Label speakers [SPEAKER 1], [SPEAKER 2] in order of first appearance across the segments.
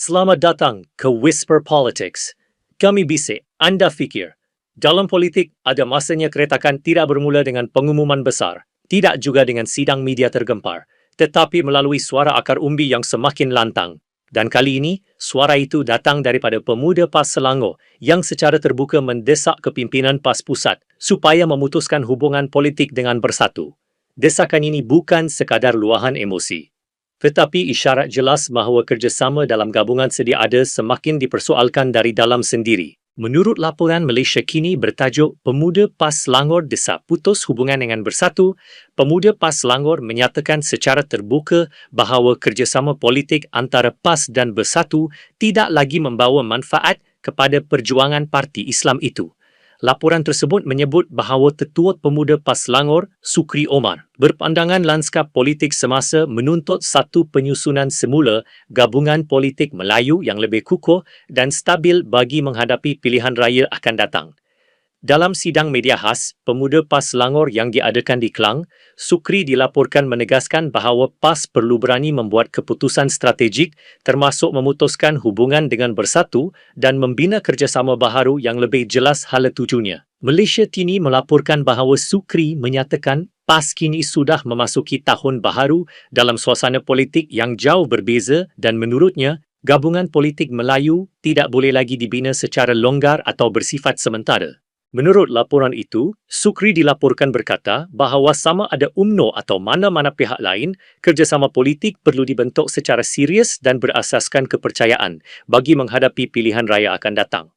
[SPEAKER 1] Selamat datang ke Whisper Politics. Kami bisik, anda fikir. Dalam politik, ada masanya keretakan tidak bermula dengan pengumuman besar, tidak juga dengan sidang media tergempar, tetapi melalui suara akar umbi yang semakin lantang. Dan kali ini, suara itu datang daripada pemuda PAS Selangor yang secara terbuka mendesak kepimpinan PAS Pusat supaya memutuskan hubungan politik dengan bersatu. Desakan ini bukan sekadar luahan emosi tetapi isyarat jelas bahawa kerjasama dalam gabungan sedia ada semakin dipersoalkan dari dalam sendiri. Menurut laporan Malaysia kini bertajuk Pemuda PAS Selangor desak putus hubungan dengan bersatu, Pemuda PAS Selangor menyatakan secara terbuka bahawa kerjasama politik antara PAS dan bersatu tidak lagi membawa manfaat kepada perjuangan parti Islam itu. Laporan tersebut menyebut bahawa Tetua Pemuda PAS Selangor, Sukri Omar, berpandangan lanskap politik semasa menuntut satu penyusunan semula gabungan politik Melayu yang lebih kukuh dan stabil bagi menghadapi pilihan raya akan datang. Dalam sidang media khas, pemuda PAS Selangor yang diadakan di Kelang, Sukri dilaporkan menegaskan bahawa PAS perlu berani membuat keputusan strategik termasuk memutuskan hubungan dengan bersatu dan membina kerjasama baharu yang lebih jelas hala tujunya. Malaysia Tini melaporkan bahawa Sukri menyatakan PAS kini sudah memasuki tahun baharu dalam suasana politik yang jauh berbeza dan menurutnya, gabungan politik Melayu tidak boleh lagi dibina secara longgar atau bersifat sementara. Menurut laporan itu, Sukri dilaporkan berkata bahawa sama ada UMNO atau mana-mana pihak lain, kerjasama politik perlu dibentuk secara serius dan berasaskan kepercayaan bagi menghadapi pilihan raya akan datang.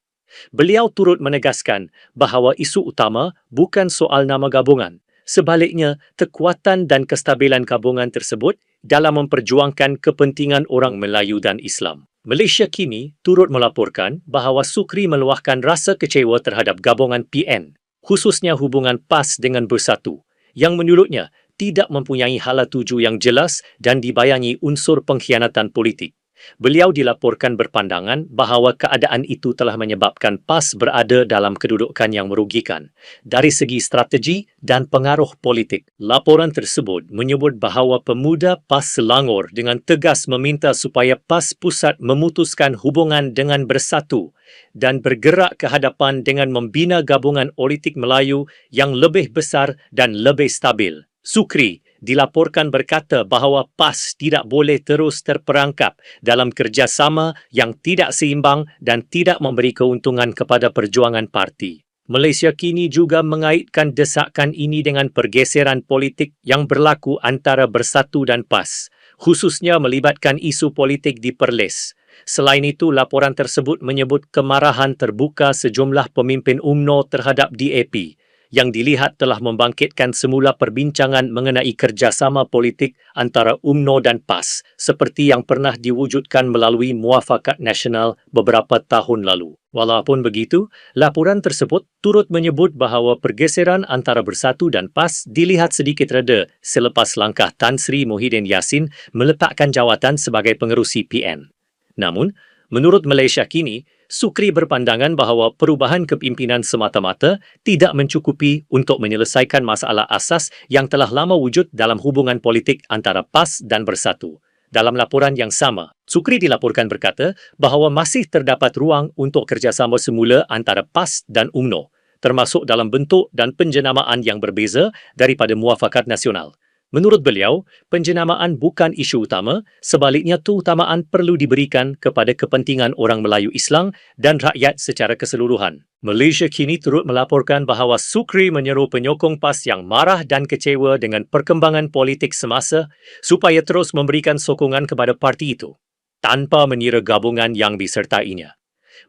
[SPEAKER 1] Beliau turut menegaskan bahawa isu utama bukan soal nama gabungan. Sebaliknya, kekuatan dan kestabilan gabungan tersebut dalam memperjuangkan kepentingan orang Melayu dan Islam. Malaysia kini turut melaporkan bahawa Sukri meluahkan rasa kecewa terhadap gabungan PN, khususnya hubungan PAS dengan Bersatu, yang menurutnya tidak mempunyai hala tuju yang jelas dan dibayangi unsur pengkhianatan politik. Beliau dilaporkan berpandangan bahawa keadaan itu telah menyebabkan PAS berada dalam kedudukan yang merugikan dari segi strategi dan pengaruh politik. Laporan tersebut menyebut bahawa pemuda PAS Selangor dengan tegas meminta supaya PAS Pusat memutuskan hubungan dengan bersatu dan bergerak ke hadapan dengan membina gabungan politik Melayu yang lebih besar dan lebih stabil. Sukri dilaporkan berkata bahawa PAS tidak boleh terus terperangkap dalam kerjasama yang tidak seimbang dan tidak memberi keuntungan kepada perjuangan parti. Malaysia kini juga mengaitkan desakan ini dengan pergeseran politik yang berlaku antara Bersatu dan PAS, khususnya melibatkan isu politik di Perlis. Selain itu, laporan tersebut menyebut kemarahan terbuka sejumlah pemimpin UMNO terhadap DAP yang dilihat telah membangkitkan semula perbincangan mengenai kerjasama politik antara UMNO dan PAS seperti yang pernah diwujudkan melalui muafakat nasional beberapa tahun lalu. Walaupun begitu, laporan tersebut turut menyebut bahawa pergeseran antara Bersatu dan PAS dilihat sedikit reda selepas langkah Tan Sri Mohidin Yassin meletakkan jawatan sebagai pengerusi PN. Namun, menurut Malaysia kini, Sukri berpandangan bahawa perubahan kepimpinan semata-mata tidak mencukupi untuk menyelesaikan masalah asas yang telah lama wujud dalam hubungan politik antara PAS dan Bersatu. Dalam laporan yang sama, Sukri dilaporkan berkata bahawa masih terdapat ruang untuk kerjasama semula antara PAS dan UMNO, termasuk dalam bentuk dan penjenamaan yang berbeza daripada muafakat nasional. Menurut beliau, penjenamaan bukan isu utama, sebaliknya keutamaan perlu diberikan kepada kepentingan orang Melayu Islam dan rakyat secara keseluruhan. Malaysia kini turut melaporkan bahawa Sukri menyeru penyokong PAS yang marah dan kecewa dengan perkembangan politik semasa supaya terus memberikan sokongan kepada parti itu tanpa mengira gabungan yang disertainya.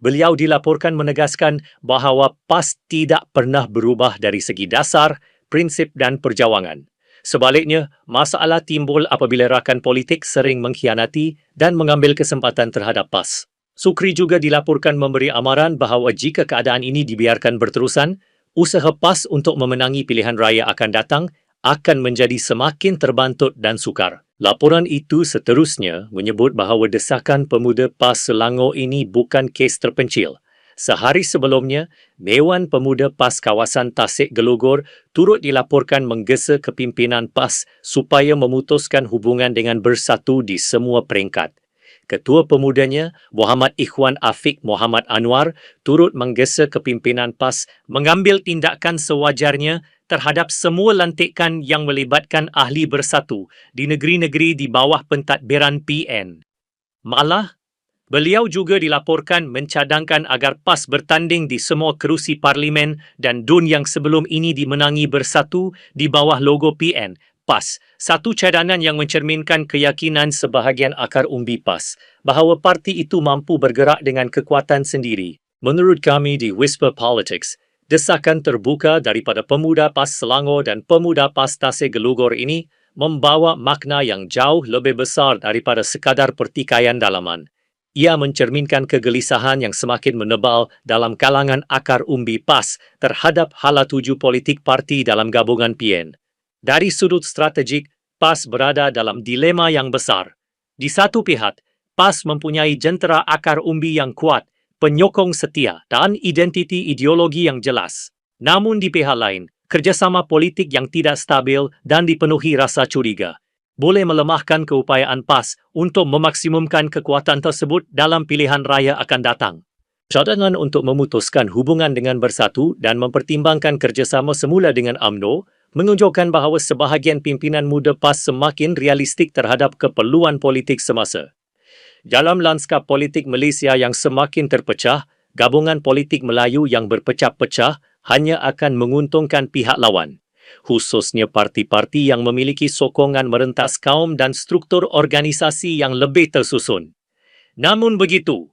[SPEAKER 1] Beliau dilaporkan menegaskan bahawa PAS tidak pernah berubah dari segi dasar, prinsip dan perjawangan. Sebaliknya, masalah timbul apabila rakan politik sering mengkhianati dan mengambil kesempatan terhadap PAS. Sukri juga dilaporkan memberi amaran bahawa jika keadaan ini dibiarkan berterusan, usaha PAS untuk memenangi pilihan raya akan datang akan menjadi semakin terbantut dan sukar. Laporan itu seterusnya menyebut bahawa desakan pemuda PAS Selangor ini bukan kes terpencil. Sehari sebelumnya, Dewan Pemuda PAS kawasan Tasik Gelugor turut dilaporkan menggesa kepimpinan PAS supaya memutuskan hubungan dengan bersatu di semua peringkat. Ketua Pemudanya Muhammad Ikhwan Afiq Muhammad Anwar turut menggesa kepimpinan PAS mengambil tindakan sewajarnya terhadap semua lantikan yang melibatkan ahli bersatu di negeri-negeri di bawah pentadbiran PN. Malah, beliau juga dilaporkan mencadangkan agar PAS bertanding di semua kerusi parlimen dan DUN yang sebelum ini dimenangi bersatu di bawah logo PN PAS, satu cadangan yang mencerminkan keyakinan sebahagian akar umbi PAS bahawa parti itu mampu bergerak dengan kekuatan sendiri. Menurut kami di Whisper Politics, desakan terbuka daripada pemuda PAS Selangor dan pemuda PAS Tasik Gelugor ini membawa makna yang jauh lebih besar daripada sekadar pertikaian dalaman. Ia mencerminkan kegelisahan yang semakin menebal dalam kalangan akar umbi PAS terhadap hala tuju politik parti dalam gabungan PN. Dari sudut strategik, PAS berada dalam dilema yang besar. Di satu pihak, PAS mempunyai jentera akar umbi yang kuat, penyokong setia dan identiti ideologi yang jelas. Namun di pihak lain, kerjasama politik yang tidak stabil dan dipenuhi rasa curiga boleh melemahkan keupayaan PAS untuk memaksimumkan kekuatan tersebut dalam pilihan raya akan datang. Cadangan untuk memutuskan hubungan dengan Bersatu dan mempertimbangkan kerjasama semula dengan AMNO menunjukkan bahawa sebahagian pimpinan muda PAS semakin realistik terhadap keperluan politik semasa. Dalam lanskap politik Malaysia yang semakin terpecah, gabungan politik Melayu yang berpecah-pecah hanya akan menguntungkan pihak lawan, khususnya parti-parti yang memiliki sokongan merentas kaum dan struktur organisasi yang lebih tersusun. Namun begitu,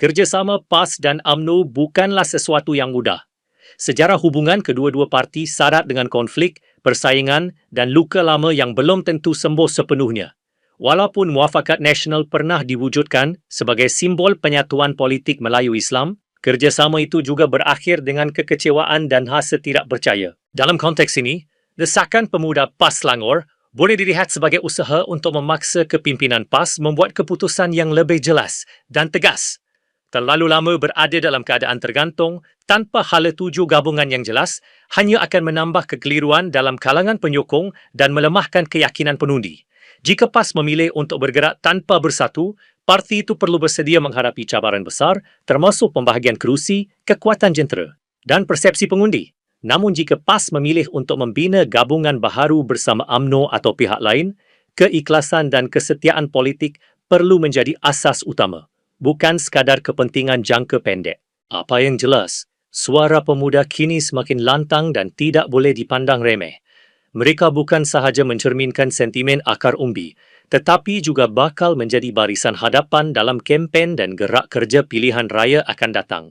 [SPEAKER 1] kerjasama PAS dan AMNO bukanlah sesuatu yang mudah. Sejarah hubungan kedua-dua parti syarat dengan konflik, persaingan dan luka lama yang belum tentu sembuh sepenuhnya. Walaupun muafakat nasional pernah diwujudkan sebagai simbol penyatuan politik Melayu Islam, kerjasama itu juga berakhir dengan kekecewaan dan rasa tidak percaya. Dalam konteks ini, desakan pemuda PAS Selangor boleh dilihat sebagai usaha untuk memaksa kepimpinan PAS membuat keputusan yang lebih jelas dan tegas terlalu lama berada dalam keadaan tergantung tanpa hala tuju gabungan yang jelas hanya akan menambah kekeliruan dalam kalangan penyokong dan melemahkan keyakinan penundi. Jika PAS memilih untuk bergerak tanpa bersatu, parti itu perlu bersedia menghadapi cabaran besar termasuk pembahagian kerusi, kekuatan jentera dan persepsi pengundi. Namun jika PAS memilih untuk membina gabungan baharu bersama AMNO atau pihak lain, keikhlasan dan kesetiaan politik perlu menjadi asas utama bukan sekadar kepentingan jangka pendek. Apa yang jelas, suara pemuda kini semakin lantang dan tidak boleh dipandang remeh. Mereka bukan sahaja mencerminkan sentimen akar umbi, tetapi juga bakal menjadi barisan hadapan dalam kempen dan gerak kerja pilihan raya akan datang.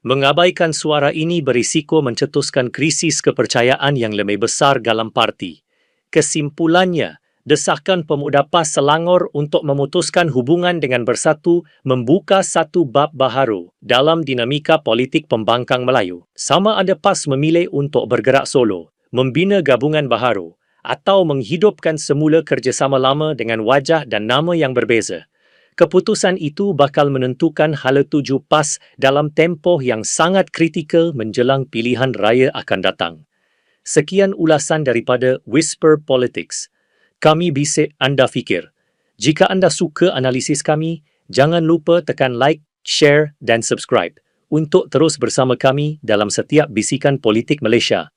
[SPEAKER 1] Mengabaikan suara ini berisiko mencetuskan krisis kepercayaan yang lebih besar dalam parti. Kesimpulannya, desakan pemuda PAS Selangor untuk memutuskan hubungan dengan Bersatu membuka satu bab baharu dalam dinamika politik pembangkang Melayu. Sama ada PAS memilih untuk bergerak solo, membina gabungan baharu atau menghidupkan semula kerjasama lama dengan wajah dan nama yang berbeza. Keputusan itu bakal menentukan hala tuju PAS dalam tempoh yang sangat kritikal menjelang pilihan raya akan datang. Sekian ulasan daripada Whisper Politics kami bisik anda fikir. Jika anda suka analisis kami, jangan lupa tekan like, share dan subscribe untuk terus bersama kami dalam setiap bisikan politik Malaysia.